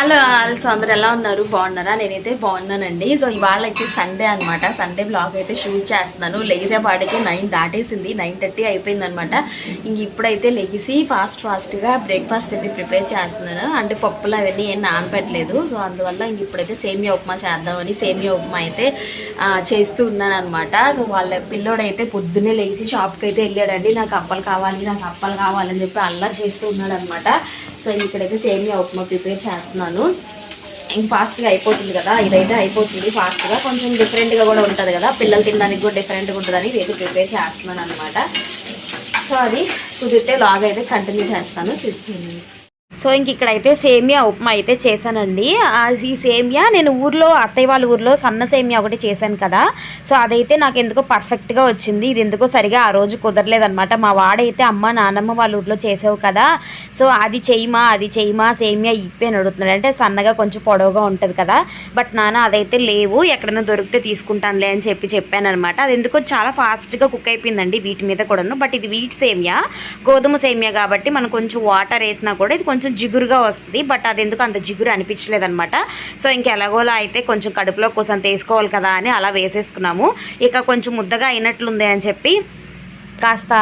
Hello also అందరు ఎలా ఉన్నారు? బాగున్నారా? నేనైతే బాగున్నానండి. సో ఇవాళ అయితే సండే అనమాట సండే బ్లాగ్ అయితే షూట్ చేస్తున్నాను. లేచేపాటికి నైన్ దాటేసింది. నైన్ థర్టీ అయిపోయింది అనమాట ఇంక ఇప్పుడైతే లెగిసి ఫాస్ట్ ఫాస్ట్గా బ్రేక్ఫాస్ట్ అయితే ప్రిపేర్ చేస్తున్నాను. అంటే పప్పులు అవన్నీ ఏం నానపెట్టలేదు సో అందువల్ల ఇంక ఇప్పుడైతే సేమియా ఉప్మా చేద్దామని సేమియా ఉప్మా అయితే చేస్తూ ఉన్నాను అనమాట సో వాళ్ళ పిల్లోడైతే పొద్దున్నే లేచి షాప్కి అయితే వెళ్ళాడండి. నాకు అప్పలు కావాలి నాకు అప్పలు కావాలని చెప్పి అల్లరి చేస్తూ ఉన్నాడు అనమాట సో ఇక్కడైతే సేమియా ఉప్మా ప్రిపేర్ చేస్తున్నాను. ఇంక ఫాస్ట్గా అయిపోతుంది కదా ఇదైతే అయిపోతుంది ఫాస్ట్గా. కొంచెం డిఫరెంట్గా కూడా ఉంటుంది కదా పిల్లలు తినడానికి కూడా డిఫరెంట్గా ఉంటుందని ఇదైతే ప్రిపేర్ చేస్తున్నాను అనమాట సో అది కుదిరితే లాగ్ అయితే కంటిన్యూ చేస్తాను చూస్తున్నాను. సో ఇంక ఇక్కడైతే సేమియా ఉప్మా అయితే చేశానండి. ఈ సేమియా నేను ఊర్లో అత్తయ్య వాళ్ళ ఊర్లో సన్న సేమియా ఒకటి చేశాను కదా. సో అదైతే నాకు ఎందుకో పర్ఫెక్ట్గా వచ్చింది. ఇది ఎందుకో సరిగా ఆ రోజు కుదరలేదనమాట మా వాడైతే అమ్మ నాన్నమ్మ వాళ్ళ ఊర్లో చేసావు కదా. సో అది చేయమా అది చేయమా సేమియా ఇప్పి అని అడుగుతున్నాడు అంటే సన్నగా కొంచెం పొడవుగా ఉంటుంది కదా. బట్ నాన్న అదైతే లేవు. ఎక్కడైనా దొరికితే తీసుకుంటానులే అని చెప్పి చెప్పానమాట అది ఎందుకో చాలా ఫాస్ట్గా కుక్ అయిపోయిందండి వీటి మీద కూడాను. బట్ ఇది వీట్ సేమియా. గోధుమ సేమియా కాబట్టి మనం కొంచెం వాటర్ వేసినా కూడా ఇది కొంచెం కొంచెం జిగురుగా వస్తుంది బట్ అది ఎందుకు అంత జిగురు అనిపించలేదు అనమాట సో ఇంక ఎలాగోలా అయితే కొంచెం కడుపులో కోసం తీసుకోవాలి కదా అని అలా వేసేసుకున్నాము. ఇక కొంచెం ముద్దగా అయినట్లుంది అని చెప్పి కాస్త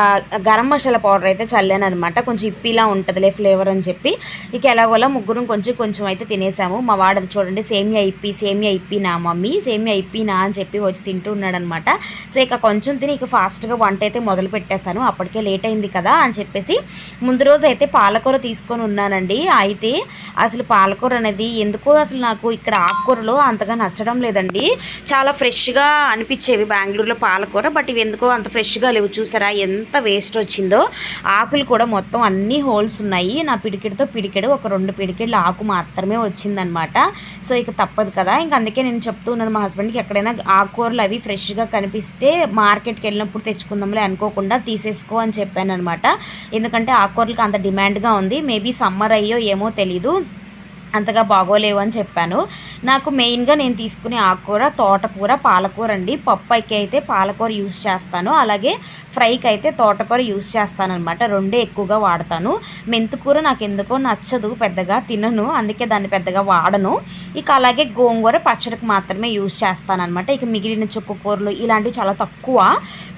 గరం మసాలా పౌడర్ అయితే చల్లాను అనమాట కొంచెం ఇప్పిలా ఉంటుందిలే ఫ్లేవర్ అని చెప్పి. ఇక ఎలాగోలా ముగ్గురం కొంచెం కొంచెం అయితే తినేసాము. మా వాడది చూడండి సేమియా ఇప్పి సేమియా ఇప్పి నా మమ్మీ సేమియా ఇప్పి నా అని చెప్పి వచ్చి తింటూ ఉన్నాడనమాట సో ఇక కొంచెం తిని ఇక ఫాస్ట్గా వంట అయితే మొదలు పెట్టేస్తాను. అప్పటికే లేట్ అయింది కదా అని చెప్పేసి ముందు రోజు అయితే పాలకూర తీసుకొని ఉన్నానండి. అయితే అసలు పాలకూర అనేది ఎందుకో అసలు నాకు ఇక్కడ ఆకుకూరలు అంతగా నచ్చడం లేదండి. చాలా ఫ్రెష్గా అనిపించేవి బెంగళూరులో పాలకూర బట్ ఇవి ఎందుకో అంత ఫ్రెష్గా లేవు. చూసారా? ఎంత వేస్ట్ వచ్చిందో ఆకులు కూడా మొత్తం అన్ని హోల్స్ ఉన్నాయి. నా పిడికిడితో పిడికెడు ఒక రెండు పిడికెళ్ళు ఆకు మాత్రమే వచ్చిందనమాట. సో ఇక తప్పదు కదా. ఇంక అందుకే నేను చెప్తూ ఉన్నాను మా హస్బెండ్కి ఎక్కడైనా ఆకుకూరలు అవి ఫ్రెష్గా కనిపిస్తే మార్కెట్కి వెళ్ళినప్పుడు తెచ్చుకుందాంలే అనుకోకుండా తీసేసుకో అని చెప్పాను అనమాట ఎందుకంటే ఆకుకూరలకు అంత డిమాండ్గా ఉంది. మేబీ సమ్మర్ అయ్యో ఏమో తెలీదు. అంతగా బాగోలేవు అని చెప్పాను. నాకు మెయిన్గా నేను తీసుకునే ఆకుకూర తోటకూర పాలకూర అండి. పప్పుకి అయితే పాలకూర యూస్ చేస్తాను. అలాగే ఫ్రైకి అయితే తోటకూర యూస్ చేస్తాను అనమాట రెండే ఎక్కువగా వాడతాను. మెంతుకూర నాకు ఎందుకో నచ్చదు పెద్దగా తినను. అందుకే దాన్ని పెద్దగా వాడను. ఇక అలాగే గోంగూర పచ్చడికి మాత్రమే యూస్ చేస్తాను అనమాట ఇక మిగిలిన చుక్క కూరలు ఇలాంటివి చాలా తక్కువ.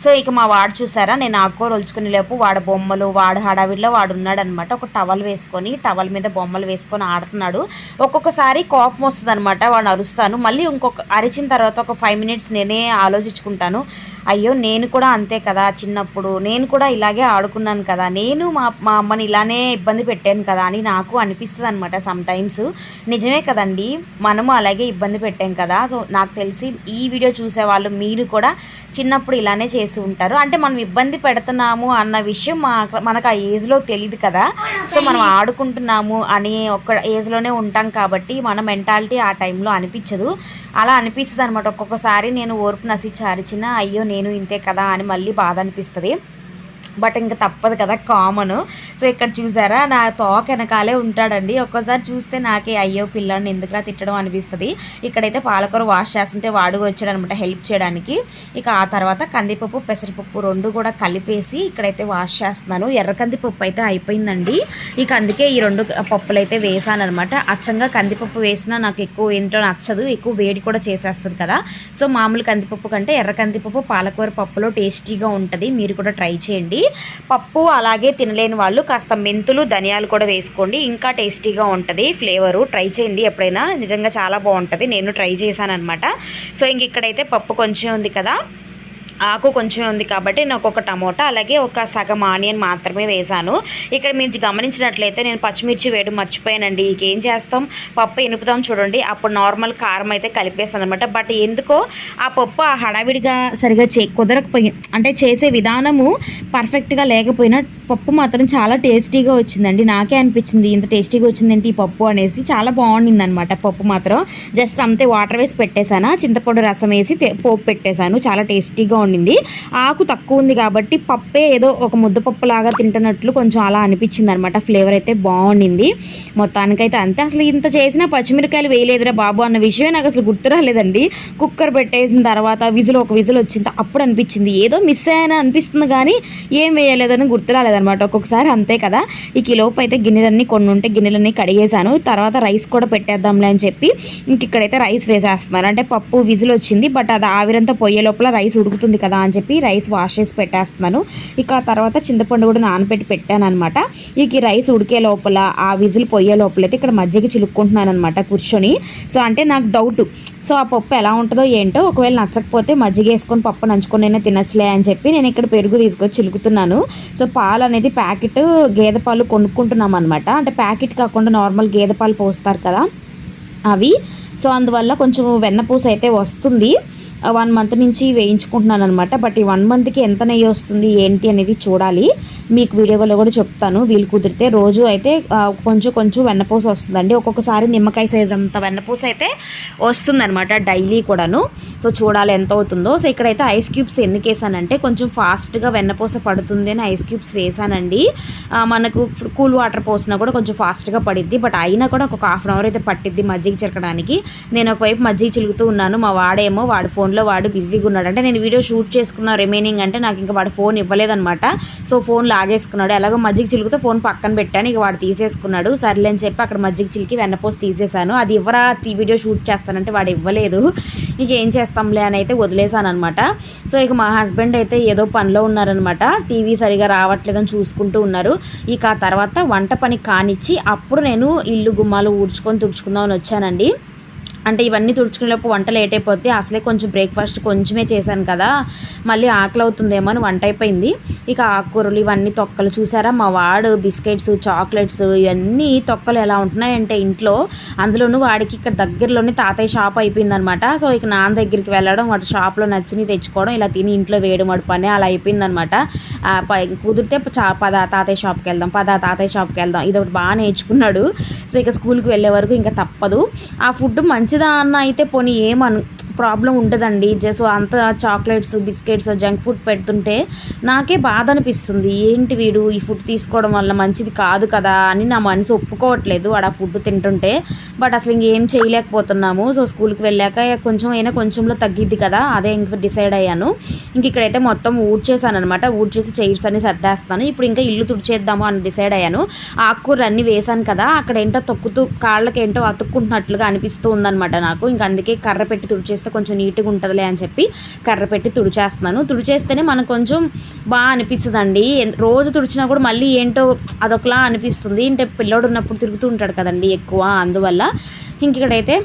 సో ఇక మా వాడు చూసారా నేను ఆకుకూర ఒలుచుకునే లేపు వాడ బొమ్మలు వాడు హడావిడిలో వాడు ఉన్నాడు అనమాట ఒక టవల్ వేసుకొని టవల్ మీద బొమ్మలు వేసుకొని ఆడుతున్నాడు. ఒక్కొక్కసారి కోపం వస్తుంది అనమాట వాడిని అరుస్తాను. మళ్ళీ ఇంకొక అరిచిన తర్వాత ఒక ఫైవ్ మినిట్స్ నేనే ఆలోచించుకుంటాను. అయ్యో నేను కూడా అంతే కదా చిన్నప్పుడు. నేను కూడా ఇలాగే ఆడుకున్నాను కదా. నేను మా మా అమ్మని ఇలానే ఇబ్బంది పెట్టాను కదా అని నాకు అనిపిస్తుంది అనమాట సమ్ టైమ్స్ నిజమే కదండి. మనము అలాగే ఇబ్బంది పెట్టాం కదా. సో నాకు తెలిసి ఈ వీడియో చూసే వాళ్ళు మీరు కూడా చిన్నప్పుడు ఇలానే చేసి ఉంటారు. అంటే మనం ఇబ్బంది పెడుతున్నాము అన్న విషయం మనకు ఆ ఏజ్లో తెలియదు కదా. సో మనం ఆడుకుంటున్నాము అని ఒక ఏజ్లోనే ఉంటాం కాబట్టి మన మెంటాలిటీ ఆ టైంలో అనిపించదు. అలా అనిపిస్తుంది అనమాట ఒక్కొక్కసారి నేను ఓర్పు నసి అరిచిన అయ్యో నేను ఇంతే కదా అని మళ్ళీ బాధ అనిపిస్తుంది. బట్ ఇంకా తప్పదు కదా కామన్. సో ఇక్కడ చూసారా నా తోక వెనకాలే ఉంటాడండి. ఒక్కోసారి చూస్తే నాకే అయ్యో పిల్లని ఎందుకులా తిట్టడం అనిపిస్తుంది. ఇక్కడైతే పాలకూర వాష్ చేస్తుంటే వాడు వచ్చాడు అనమాట హెల్ప్ చేయడానికి. ఇక ఆ తర్వాత కందిపప్పు పెసరపప్పు రెండు కూడా కలిపేసి ఇక్కడైతే వాష్ చేస్తున్నాను. ఎర్ర కందిపప్పు అయితే అయిపోయిందండి. ఇక అందుకే ఈ రెండు పప్పులు అయితే వేసాను అనమాట అచ్చంగా కందిపప్పు వేసినా నాకు ఎక్కువ ఏంటో నచ్చదు. ఎక్కువ వేడి కూడా చేసేస్తుంది కదా. సో మామూలు కందిపప్పు కంటే ఎర్ర కందిపప్పు పాలకూర పప్పులో టేస్టీగా ఉంటుంది. మీరు కూడా ట్రై చేయండి. పప్పు అలాగే తినలేని వాళ్ళు కాస్త మెంతులు ధనియాలు కూడా వేసుకోండి. ఇంకా టేస్టీగా ఉంటుంది. ఫ్లేవరు ట్రై చేయండి ఎప్పుడైనా. నిజంగా చాలా బాగుంటుంది. నేను ట్రై చేశాను అనమాట సో ఇంక ఇక్కడైతే పప్పు కొంచెం ఉంది కదా. ఆకు కొంచెం ఉంది కాబట్టి నేను ఒక్కొక్క టమోటా అలాగే ఒక సగం ఆనియన్ మాత్రమే వేశాను. ఇక్కడ మీరు గమనించినట్లయితే నేను పచ్చిమిర్చి వేయడం మర్చిపోయానండి. ఇక ఏం చేస్తాం? పప్పు ఎనుపుతాం చూడండి. అప్పుడు నార్మల్ కారం అయితే కలిపేస్తాను అనమాట బట్ ఎందుకో ఆ పప్పు ఆ హడావిడిగా సరిగా చే కుదరకపోయి అంటే చేసే విధానము పర్ఫెక్ట్గా లేకపోయినా పప్పు మాత్రం చాలా టేస్టీగా వచ్చిందండి. నాకే అనిపించింది ఇంత టేస్టీగా వచ్చిందేంటి ఈ పప్పు? అనేసి చాలా బాగుండింది అనమాట పప్పు మాత్రం. జస్ట్ అంతే వాటర్ వేసి పెట్టేశాను. చింతపండు రసం వేసి పోపు పెట్టేశాను. చాలా టేస్టీగా ఉండింది. ఆకు తక్కువ ఉంది కాబట్టి పప్పే ఏదో ఒక ముద్దపప్పు లాగా తింటున్నట్లు కొంచెం అలా అనిపించింది అనమాట ఫ్లేవర్ అయితే బాగుండింది. మొత్తానికైతే అంతే. అసలు ఇంత చేసినా పచ్చిమిరకాయలు వేయలేదురా బాబు అన్న విషయమే నాకు అసలు గుర్తు రాలేదండి. కుక్కర్ పెట్టేసిన తర్వాత విజిల్ ఒక విజిల్ వచ్చింది. అప్పుడు అనిపించింది. ఏదో మిస్ అయ్యాన అనిపిస్తుంది కానీ ఏం వేయలేదని గుర్తు రాలేదనమాట. ఒక్కొక్కసారి అంతే కదా. ఈ కిలోపు అయితే గిన్నెలన్నీ కొన్ని ఉంటే గిన్నెలన్నీ కడిగేశాను. తర్వాత రైస్ కూడా పెట్టేద్దాంలే అని చెప్పి ఇంక ఇక్కడైతే రైస్ వేసేస్తున్నారు అంటే పప్పు విజిల్ వచ్చింది. బట్ అది ఆవిరంతా పొయ్యే లోపల రైస్ ఉడుకుతుంది కదా అని చెప్పి రైస్ వాష్ చేసి పెట్టేస్తున్నాను. ఇక ఆ తర్వాత చింతపండు కూడా నానబెట్టి పెట్టాను అనమాట ఇక రైస్ ఉడికే లోపల ఆ విజిల్ పొయ్యే లోపల అయితే ఇక్కడ మజ్జిగ చిలుక్కుంటున్నాను అనమాట కూర్చొని. సో అంటే నాకు డౌట్ సో ఆ పప్పు ఎలా ఉంటుందో ఏంటో ఒకవేళ నచ్చకపోతే మజ్జిగ వేసుకొని పప్పు నంచుకొని అయినా తినచ్చులే అని చెప్పి నేను ఇక్కడ పెరుగు తీసుకొని చిలుకుతున్నాను. సో పాలు అనేది ప్యాకెట్ గేదె పాలు కొనుక్కుంటున్నాం అనమాట అంటే ప్యాకెట్ కాకుండా నార్మల్ గేదె పాలు పోస్తారు కదా అవి. సో అందువల్ల కొంచెం వెన్నపూస అయితే వస్తుంది. వన్ మంత్ నుంచి వేయించుకుంటున్నాను అనమాట బట్ ఈ వన్ మంత్కి ఎంత నెయ్యి వస్తుంది ఏంటి అనేది చూడాలి. మీకు వీడియోలో కూడా చెప్తాను. వీలు కుదిరితే రోజు అయితే కొంచెం కొంచెం వెన్నపూస వస్తుందండి. ఒక్కొక్కసారి నిమ్మకాయ సైజ్ అంత వెన్నపూస అయితే వస్తుందన్నమాట డైలీ కూడాను. సో చూడాలి ఎంత అవుతుందో. సో ఇక్కడైతే ఐస్ క్యూబ్స్ ఎందుకు వేసానంటే కొంచెం ఫాస్ట్గా వెన్నపూస పడుతుంది అని ఐస్ క్యూబ్స్ వేసానండి. మనకు కూల్ వాటర్ పోసినా కూడా కొంచెం ఫాస్ట్గా పడిద్ది. బట్ అయినా కూడా ఒక హాఫ్ అన్ అవర్ అయితే పట్టిద్ది మజ్జిగ చిరకడానికి. నేను ఒకవైపు మజ్జిగ చిలుగుతూ ఉన్నాను. మా వాడేమో వాడి ఫోన్లో వాడు బిజీగా ఉన్నాడు. అంటే నేను వీడియో షూట్ చేసుకున్న రిమైనింగ్ అంటే నాకు ఇంకా వాడు ఫోన్ ఇవ్వలేదనమాట సో ఫోన్ లాగేసుకున్నాడు. ఎలాగో మజ్జిగ చిలుకుతో ఫోన్ పక్కన పెట్టాను. ఇక వాడు తీసేసుకున్నాడు. సర్లే అని చెప్పి అక్కడ మజ్జిగ చిలికి వెన్నపోసి తీసేశాను. అది ఇవ్వరా? వీడియో షూట్ చేస్తానంటే వాడు ఇవ్వలేదు. ఇక ఏం చేస్తాంలే అని అయితే వదిలేశాను అనమాట సో ఇక మా హస్బెండ్ అయితే ఏదో పనిలో ఉన్నారనమాట టీవీ సరిగా రావట్లేదని చూసుకుంటూ ఉన్నారు. ఇక ఆ తర్వాత వంట పని కానిచ్చి అప్పుడు నేను ఇల్లు గుమ్మాలు ఊడ్చుకొని తుడుచుకుందామని వచ్చానండి. అంటే ఇవన్నీ తుడుచుకునేలోపు వంట లేట్ అయిపోద్ది. అసలే కొంచెం బ్రేక్ఫాస్ట్ కొంచెమే చేశాను కదా. మళ్ళీ ఆకలి అవుతుందేమో అని వంట అయిపోయింది. ఇక ఆకుకూరలు ఇవన్నీ తొక్కలు చూసారా? మా వాడు బిస్కెట్స్ చాక్లెట్స్ ఇవన్నీ తొక్కలు ఎలా ఉంటున్నాయంటే ఇంట్లో అందులోనూ వాడికి ఇక్కడ దగ్గరలోనే తాతయ్య షాప్ అయిపోయిందనమాట. సో ఇక నాన్న దగ్గరికి వెళ్ళడం వాటి షాప్లో నచ్చినవి తెచ్చుకోవడం ఇలా తిని ఇంట్లో వేయడం వాడి పని అలా అయిపోయిందనమాట. ప- కుదిరితే చా పద తాతయ్య షాప్కి వెళ్దాం పద తాతయ్య షాప్కి వెళ్దాం. ఇది ఒకటి బాగా నేర్చుకున్నాడు. సో ఇక స్కూల్కి వెళ్ళే వరకు ఇంకా తప్పదు. ఆ ఫుడ్ మంచిదా అన్న అయితే పోనీ ఏమను ప్రాబ్లం ఉంటుందండి. జస్ట్ అంత చాక్లెట్స్ బిస్కెట్స్ జంక్ ఫుడ్ పెడుతుంటే నాకే బాధ అనిపిస్తుంది. ఏంటి వీడు ఈ ఫుడ్ తీసుకోవడం వల్ల మంచిది కాదు కదా అని నా మనసు ఒప్పుకోవట్లేదు ఆడ ఫుడ్ తింటుంటే. బట్ అసలు ఇంకేం చేయలేకపోతున్నాము. సో స్కూల్కి వెళ్ళాక కొంచెం అయినా కొంచెంలో తగ్గిద్ది కదా. అదే ఇంక డిసైడ్ అయ్యాను. ఇంక ఇక్కడైతే మొత్తం ఊడ్చేసాను అనమాట ఊడ్చేసి చైర్స్ అన్ని సర్దేస్తాను. ఇప్పుడు ఇంకా ఇల్లు తుడిచేద్దాము అని డిసైడ్ అయ్యాను. ఆకుకూరలు అన్నీ వేసాను కదా. అక్కడ ఏంటో తొక్కుతూ కాళ్ళకి ఏంటో అతుక్కుంటున్నట్లుగా అనిపిస్తూ ఉందన్నమాట నాకు. ఇంక అందుకే కర్ర పెట్టి తుడిచేస్తే కొంచెం నీట్గా ఉంటుందిలే అని చెప్పి కర్ర పెట్టి తుడిచేస్తున్నాను. తుడిచేస్తేనే మనకు కొంచెం బాగా అనిపిస్తుందండి. అండి రోజు తుడిచినా కూడా మళ్ళీ ఏంటో అదొకలా అనిపిస్తుంది. అంటే పిల్లోడు ఉన్నప్పుడు తిరుగుతూ ఉంటాడు కదండి ఎక్కువ. అందువల్ల ఇంక ఇక్కడైతే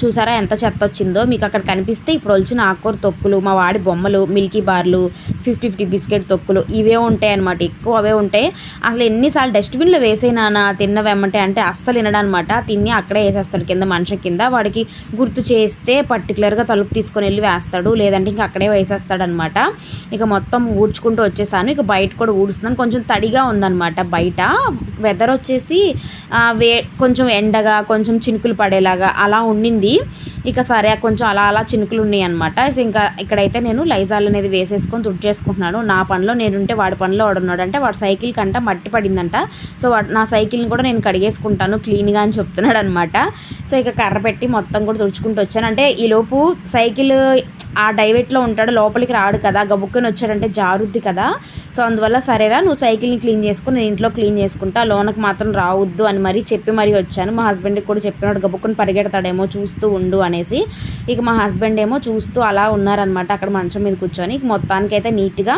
చూసారా ఎంత చెత్త వచ్చిందో. మీకు అక్కడ కనిపిస్తే ఇప్పుడు వచ్చిన ఆకుకూర తొక్కులు మా వాడి బొమ్మలు మిల్కీ బార్లు ఫిఫ్టీ ఫిఫ్టీ బిస్కెట్ తొక్కులు ఇవే ఉంటాయి అనమాట ఎక్కువ అవే ఉంటాయి. అసలు ఎన్నిసార్లు డస్ట్బిన్లో వేసేనా తిన్నవేమంటే అంటే అస్సలు తినడనమాట తిని అక్కడే వేసేస్తాడు కింద మనిషి కింద. వాడికి గుర్తు చేస్తే పర్టికులర్గా తలుపు తీసుకొని వెళ్ళి వేస్తాడు. లేదంటే ఇంకా అక్కడే వేసేస్తాడనమాట. ఇక మొత్తం ఊడ్చుకుంటూ వచ్చేసాను. ఇక బయట కూడా ఊడుస్తున్నాను. కొంచెం తడిగా ఉందన్నమాట బయట. వెదర్ వచ్చేసి వే కొంచెం ఎండగా కొంచెం చినుకులు పడేలాగా అలా ఉండింది. ఇక సరే కొంచెం అలా అలా చినుకులు ఉన్నాయి అనమాట ఇంకా ఇక్కడైతే నేను లైజాల్ అనేది వేసేసుకొని చేసుకుంటున్నాడు. నా పనిలో నేనుంటే వాడి పనిలో వాడున్నాడు. అంటే వాడు సైకిల్ కంట మట్టి పడిందంట. సో వాడు నా సైకిల్ని కూడా నేను కడిగేసుకుంటాను క్లీన్గా అని చెప్తున్నాడు అనమాట సో ఇక కర్ర పెట్టి మొత్తం కూడా తుడుచుకుంటూ వచ్చాను. అంటే ఈలోపు సైకిల్ ఆ డైవెట్లో ఉంటాడు. లోపలికి రాడు కదా. గబుక్కుని వచ్చాడంటే జారుద్ది కదా. సో అందువల్ల సరేరా నువ్వు సైకిల్ని క్లీన్ చేసుకుని నేను ఇంట్లో క్లీన్ చేసుకుంటా. లోనకి మాత్రం రావద్దు అని మరీ చెప్పి మరీ వచ్చాను. మా హస్బెండ్కి కూడా చెప్పినాడు గబుక్కుని పరిగెడతాడేమో చూస్తూ ఉండు అనేసి. ఇక మా హస్బెండ్ ఏమో చూస్తూ అలా ఉన్నారనమాట అక్కడ మంచం మీద కూర్చొని. ఇక మొత్తానికైతే నీట్గా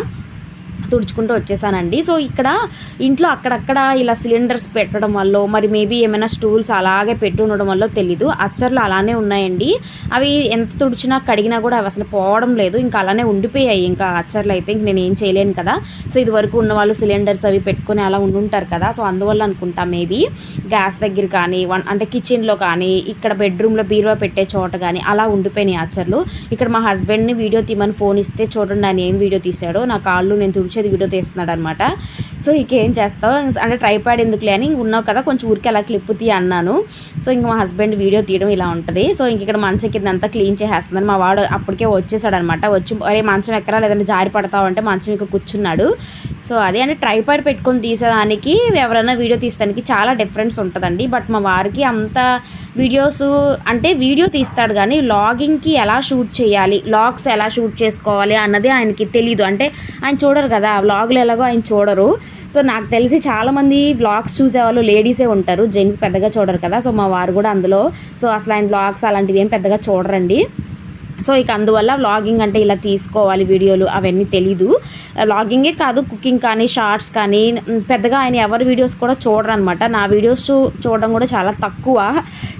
తుడుచుకుంటూ వచ్చేసానండి. సో ఇక్కడ ఇంట్లో అక్కడక్కడ ఇలా సిలిండర్స్ పెట్టడం వల్ల మరి మేబీ ఏమైనా స్టూల్స్ అలాగే పెట్టి ఉండడం వల్ల తెలీదు. అచ్చర్లు అలానే ఉన్నాయండి. అవి ఎంత తుడిచినా కడిగినా కూడా అవి అసలు పోవడం లేదు. ఇంకా అలానే ఉండిపోయాయి. ఇంకా అచ్చర్లు అయితే ఇంక నేను ఏం చేయలేను కదా. సో ఇది వరకు ఉన్న వాళ్ళు సిలిండర్స్ అవి పెట్టుకొని అలా ఉండుంటారు కదా. సో అందువల్ల అనుకుంటా మేబీ గ్యాస్ దగ్గర కానీ వన్ అంటే కిచెన్లో కానీ ఇక్కడ బెడ్రూమ్లో బీరువా పెట్టే చోట కానీ అలా ఉండిపోయినాయి అచ్చర్లు. ఇక్కడ మా హస్బెండ్ని వీడియో తీయమని ఫోన్ ఇస్తే చూడండి ఆయన ఏం వీడియో తీశాడో నా కాళ్ళు నేను తుడిచేది వీడియో తీస్తున్నాడు అనమాట సో ఇక ఏం చేస్తావు? అంటే ట్రైపాడ్ ఎందుకులే అని ఉన్నావు కదా కొంచెం ఊరికి అలా క్లిప్ తీ అన్నాను. సో ఇంక మా హస్బెండ్ వీడియో తీయడం ఇలా ఉంటుంది. సో ఇంక ఇక్కడ మంచం కింద అంతా క్లీన్ చేసేస్తున్నాను మా వాడు అప్పటికే వచ్చేసాడు అనమాట వచ్చి అరే మంచం ఎక్కరా? లేదంటే జారి పడతావు అంటే మంచం ఇక కూర్చున్నాడు. సో అదే అంటే ట్రైపాడ్ పెట్టుకొని తీసేదానికి ఎవరైనా వీడియో తీసేదానికి చాలా డిఫరెన్స్ ఉంటుందండి. బట్ మా వారికి అంత వీడియోస్ అంటే వీడియో తీస్తాడు కానీ లాగింగ్కి ఎలా షూట్ చేయాలి లాగ్స్ ఎలా షూట్ చేసుకోవాలి అన్నది ఆయనకి తెలీదు. అంటే ఆయన చూడరు కదా వ్లాగులు ఎలాగో ఆయన చూడరు. సో నాకు తెలిసి చాలామంది వ్లాగ్స్ చూసేవాళ్ళు లేడీసే ఉంటారు. జెంట్స్ పెద్దగా చూడరు కదా సో మా వారు కూడా అందులో. సో అసలు ఆయన వ్లాగ్స్ అలాంటివి ఏం పెద్దగా చూడరండి. సో ఇక అందువల్ల వ్లాగింగ్ అంటే ఇలా తీసుకోవాలి వీడియోలు అవన్నీ తెలీదు. వ్లాగింగే కాదు కుకింగ్ కానీ షార్ట్స్ కానీ పెద్దగా ఆయన ఎవరి వీడియోస్ కూడా చూడరు అనమాట నా వీడియోస్ చూ చూడడం కూడా చాలా తక్కువ.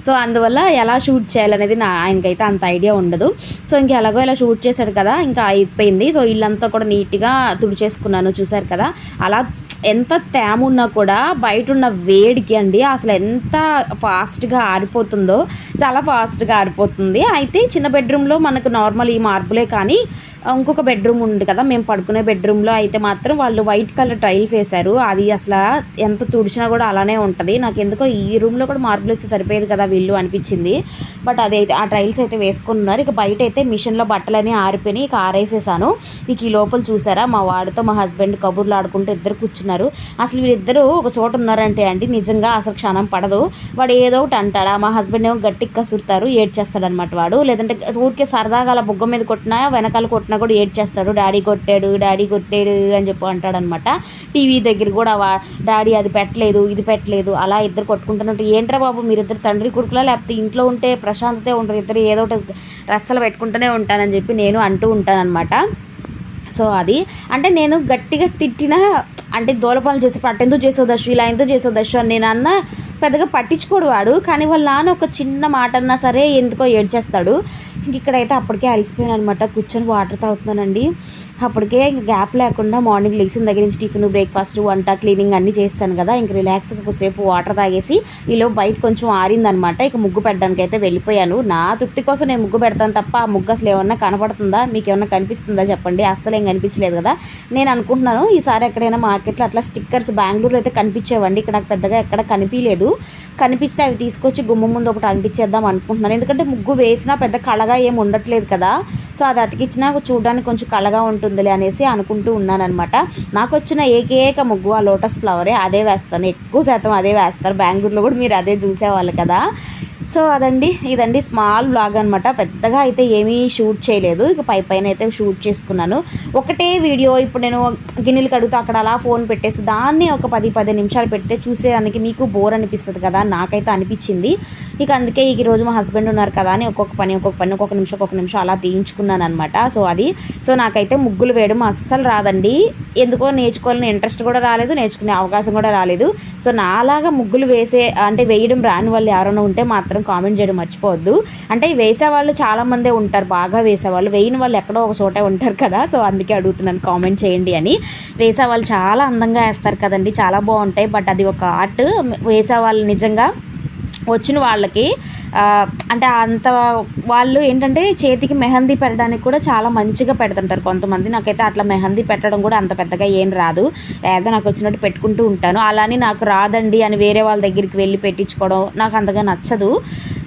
సో అందువల్ల ఎలా షూట్ చేయాలనేది నా ఆయనకైతే అంత ఐడియా ఉండదు. సో ఇంక ఎలాగో ఇలా షూట్ చేశాడు కదా ఇంకా అయిపోయింది. సో ఇల్లంతా కూడా నీట్గా తుడిచేసుకున్నాను చూశారు కదా. అలా ఎంత తేమ ఉన్నా కూడా బయట ఉన్న వేడికి అండి అసలు ఎంత ఫాస్ట్గా ఆరిపోతుందో చాలా ఫాస్ట్గా ఆరిపోతుంది. అయితే చిన్న బెడ్రూమ్లో మనకు నార్మల్ ఈ మార్పులే కానీ ఇంకొక బెడ్రూమ్ ఉంది కదా మేము పడుకునే బెడ్రూమ్లో అయితే మాత్రం వాళ్ళు వైట్ కలర్ టైల్స్ వేశారు. అది అసలు ఎంత తుడిచినా కూడా అలానే ఉంటుంది. నాకు ఎందుకో ఈ రూమ్లో కూడా మార్పులు వేస్తే సరిపోయేది కదా వీళ్ళు అనిపించింది. బట్ అదైతే ఆ టైల్స్ అయితే వేసుకున్నారు. ఇక బయట అయితే మిషన్లో బట్టలన్నీ ఆరిపోయినాయి. ఇక ఆరేసేసాను. ఇక ఈ లోపల చూసారా మా వాడితో మా హస్బెండ్ కబుర్లు ఆడుకుంటూ ఇద్దరు కూర్చున్నారు. అసలు వీళ్ళిద్దరూ ఒక చోట ఉన్నారంటే అండి నిజంగా అసలు క్షణం పడదు. వాడు ఏదో ఒకటి అంటాడా మా హస్బెండ్ ఏమో గట్టికి కసురుతారు ఏడ్చేస్తాడు అనమాట వాడు. లేదంటే ఊరికే సరదాగా అలా బుగ్గ మీద కొట్టినా వెనకాల కొట్టినా కూడా ఏడ్చేస్తాడు డాడీ కొట్టాడు డాడీ కొట్టాడు అని చెప్పి అంటాడనమాట. టీవీ దగ్గర కూడా వా డాడీ అది పెట్టలేదు ఇది పెట్టలేదు అలా ఇద్దరు కొట్టుకుంటున్నట్టు ఏంట్రా బాబు మీరిద్దరు తండ్రి కొడుకులా? లేకపోతే ఇంట్లో ఉంటే ప్రశాంతతే ఉంటుంది ఇద్దరు ఏదో ఒకటి రచ్చలు పెట్టుకుంటూనే ఉంటానని చెప్పి నేను అంటూ ఉంటానన్నమాట సో అది. అంటే నేను గట్టిగా తిట్టిన అంటే దూలపాలు చేసి పట్టెందుకు చేసావు దశ ఇలా ఎందుకు చేసావు దశ అని నేను అన్న పెద్దగా పట్టించుకోడు వాడు. కానీ వాళ్ళ నాన్న ఒక చిన్న మాట అన్నా సరే ఎందుకో ఏడ్చేస్తాడు. ఇక్కడైతే అప్పటికే అలసిపోయాను అనమాట కూర్చొని వాటర్ తాగుతున్నానండి. అప్పటికే ఇంకా గ్యాప్ లేకుండా మార్నింగ్ లెగ్సిన దగ్గర నుంచి టిఫిన్ బ్రేక్ఫాస్ట్ వంట క్లీనింగ్ అన్నీ చేస్తాను కదా. ఇంక రిలాక్స్గా కొద్దిసేపు వాటర్ తాగేసి ఈలో బయట కొంచెం ఆరిందనమాట ఇక ముగ్గు పెట్టడానికి అయితే వెళ్ళిపోయాను. నా తృప్తి కోసం నేను ముగ్గు పెడతాను తప్ప ఆ ముగ్గు అసలు ఏమన్నా కనపడుతుందా? మీకు ఏమన్నా కనిపిస్తుందా చెప్పండి. అసలు ఏం కనిపించలేదు కదా. నేను అనుకుంటున్నాను ఈసారి ఎక్కడైనా మార్కెట్లో అట్లా స్టిక్కర్స్ బెంగళూరులో అయితే కనిపించేవండి. ఇక్కడ నాకు పెద్దగా ఎక్కడ కనిపించలేదు. కనిపిస్తే అవి తీసుకొచ్చి గుమ్మ ముందు ఒకటి అంటించేద్దాం అనుకుంటున్నాను. ఎందుకంటే ముగ్గు వేసినా పెద్ద కళగా ఏం ఉండట్లేదు కదా. సో అది అతికిచ్చినా చూడడానికి కొంచెం కళగా ఉంటుందిలే అనేసి అనుకుంటూ ఉన్నానమాట నాకు వచ్చిన ఏకైక ముగ్గు ఆ లోటస్ ఫ్లవరే. అదే వేస్తాను. ఎక్కువ శాతం అదే వేస్తారు. బెంగళూరులో కూడా మీరు అదే చూసేవాళ్ళు కదా. సో అదండి ఇదండి స్మాల్ బ్లాగ్ అనమాట పెద్దగా అయితే ఏమీ షూట్ చేయలేదు. ఇక పై పైన అయితే షూట్ చేసుకున్నాను. ఒకటే వీడియో ఇప్పుడు నేను గిన్నెలు కడుగుతూ అక్కడ అలా ఫోన్ పెట్టేసి దాన్ని ఒక పది పది నిమిషాలు పెడితే చూసేదానికి మీకు బోర్ అనిపిస్తుంది కదా నాకైతే అనిపించింది. ఇక అందుకే ఈ రోజు మా హస్బెండ్ ఉన్నారు కదా అని ఒక్కొక్క పని ఒక్కొక్క పని ఒక్కొక్క నిమిషం ఒక్కొక్క నిమిషం అలా తీయించుకున్నాను అనమాట సో అది సో నాకైతే ముగ్గులు వేయడం అస్సలు రాదండి. ఎందుకో నేర్చుకోవాలని ఇంట్రెస్ట్ కూడా రాలేదు నేర్చుకునే అవకాశం కూడా రాలేదు. సో నాలాగా ముగ్గులు వేసే అంటే వేయడం రాని వాళ్ళు ఎవరైనా ఉంటే మాత్రం కామెంట్ చేయడం మర్చిపోవద్దు. అంటే వేసే వాళ్ళు చాలామందే ఉంటారు బాగా వేసేవాళ్ళు. వేయని వాళ్ళు ఎక్కడో ఒక చోటే ఉంటారు కదా. సో అందుకే అడుగుతున్నాను కామెంట్ చేయండి అని. వేసే వాళ్ళు చాలా అందంగా వేస్తారు కదండి. చాలా బాగుంటాయి. బట్ అది ఒక ఆర్ట్. వేసేవాళ్ళు నిజంగా వచ్చిన వాళ్ళకి అంటే అంత వాళ్ళు ఏంటంటే చేతికి మెహందీ పెట్టడానికి కూడా చాలా మంచిగా పెడుతుంటారు కొంతమంది. నాకైతే అట్లా మెహందీ పెట్టడం కూడా అంత పెద్దగా ఏం రాదు. ఏదో నాకు వచ్చినట్టు పెట్టుకుంటూ ఉంటాను. అలానే నాకు రాదండి అని వేరే వాళ్ళ దగ్గరికి వెళ్ళి పెట్టించుకోవడం నాకు అంతగా నచ్చదు.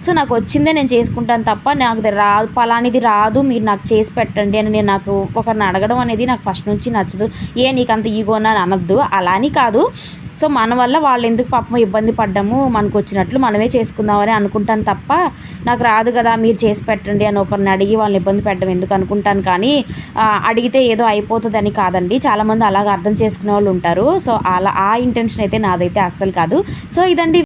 సో నాకు వచ్చిందే నేను చేసుకుంటాను తప్ప నాకు రాదు పలానిది రాదు. మీరు నాకు చేసి పెట్టండి అని నేను నాకు ఒకరిని అడగడం అనేది నాకు ఫస్ట్ నుంచి నచ్చదు. ఏ నీకు అంత ఈగోనా అని అనొద్దు. అలా అని కాదు సో మన వల్ల వాళ్ళు ఎందుకు పాపం ఇబ్బంది పడ్డాము మనకు వచ్చినట్లు మనమే చేసుకుందామని అనుకుంటాను తప్ప నాకు రాదు కదా మీరు చేసి పెట్టండి అని ఒకరిని అడిగి వాళ్ళని ఇబ్బంది పెట్టడం ఎందుకు అనుకుంటాను. కానీ అడిగితే ఏదో అయిపోతుందని కాదండి. చాలామంది అలాగ అర్థం చేసుకునే వాళ్ళు ఉంటారు. సో అలా ఆ ఇంటెన్షన్ అయితే నాదైతే అస్సలు కాదు. సో ఇదండి